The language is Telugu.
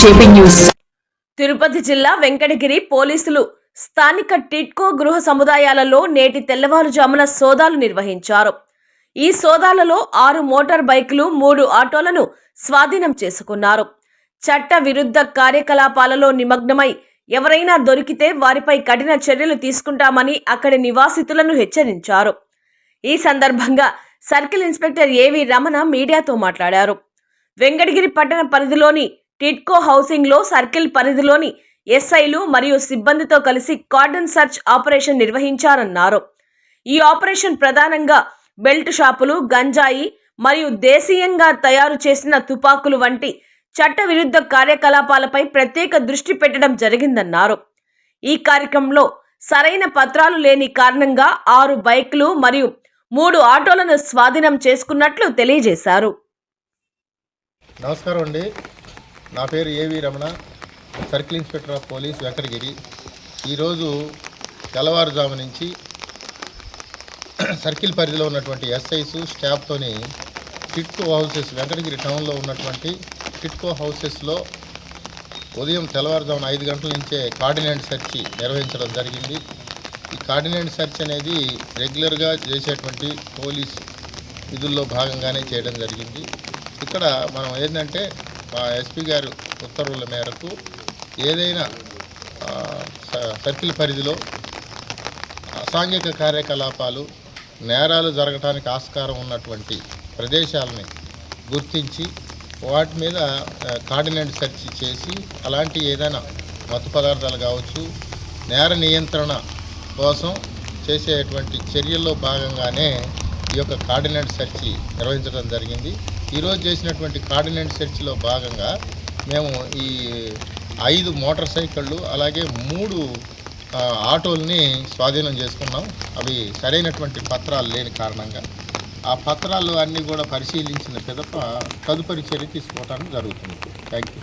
JP news. తిరుపతి జిల్లా వెంకటగిరి పోలీసులు స్థానిక టిట్కో గృహ సముదాయాలలో నేటి తెల్లవారుజామున సోదాలు నిర్వహించారు. ఈ సోదాలలో ఆరు మోటార్ బైకులు మూడు ఆటోలను స్వాధీనం చేసుకున్నారు. చట్ట విరుద్ధ కార్యకలాపాలలో నిమగ్నమై ఎవరైనా దొరికితే వారిపై కఠిన చర్యలు తీసుకుంటామని అక్కడి నివాసితులను హెచ్చరించారు. ఈ సందర్భంగా సర్కిల్ ఇన్స్పెక్టర్ ఏవి రమణ మీడియాతో మాట్లాడారు. వెంకటగిరి పట్టణ పరిధిలోని టిట్కో హౌసింగ్లో సర్కిల్ పరిధిలోని ఎస్ఐలు మరియు సిబ్బందితో కలిసి కార్డన్ సర్చ్ ఆపరేషన్ నిర్వహించారన్నారు. ఈ ఆపరేషన్ ప్రధానంగా బెల్ట్ షాపులు గంజాయి మరియు దేశీయంగా తయారు చేసిన తుపాకులు వంటి చట్టవిరుద్ధ కార్యకలాపాలపై ప్రత్యేక దృష్టి పెట్టడం జరిగిందన్నారు. ఈ కార్యక్రమంలో సరైన పత్రాలు లేని కారణంగా ఆరు బైక్లు మరియు మూడు ఆటోలను స్వాధీనం చేసుకున్నట్లు తెలియజేశారు. నమస్కారం అండి. నా పేరు A V Ramana circle inspector of police Venkatagiri ఈరోజు తెల్లవారుజాము నుంచి సర్కిల్ పరిధిలో ఉన్నటువంటి ఎస్ఐస్ స్టాఫ్తోని టిట్కో హౌసెస్ వెంకటగిరి టౌన్లో ఉన్నటువంటి టిట్కో హౌసెస్లో ఉదయం తెల్లవారుజామున ఐదు గంటల నుంచే కార్డినెంట్ సెర్చ్ నిర్వహించడం జరిగింది. ఈ కార్డినెంట్ సెర్చ్ అనేది రెగ్యులర్గా చేసేటువంటి పోలీస్ విధుల్లో భాగంగానే చేయడం జరిగింది. ఇక్కడ మనం ఏంటంటే మా ఎస్పీ గారు ఉత్తర్వుల మేరకు ఏదైనా స- సర్కిల్ పరిధిలో అసాంఘిక కార్యకలాపాలు నేరాలు జరగటానికి ఆస్కారం ఉన్నటువంటి ప్రదేశాలని గుర్తించి వాటి మీద కార్డినెంట్ సెర్చ్ చేసి అలాంటి ఏదైనా మత్తు పదార్థాలు కావచ్చు నేర నియంత్రణ కోసం చేసేటువంటి చర్యల్లో భాగంగానే ఈ యొక్క కార్డినెంట్ సెర్చ్ నిర్వహించడం జరిగింది. ఈరోజు చేసినటువంటి కార్డినెంట్ సెర్చ్లో భాగంగా మేము ఈ ఐదు మోటార్ సైకిళ్ళు అలాగే మూడు ఆటోల్ని స్వాధీనం చేసుకున్నాం. అవి సరైనటువంటి పత్రాలు లేని కారణంగా. ఆ పత్రాలు అన్నీ కూడా పరిశీలించిన పిదప తదుపరి చర్య తీసుకోవడానికి జరుగుతుంది. Thank you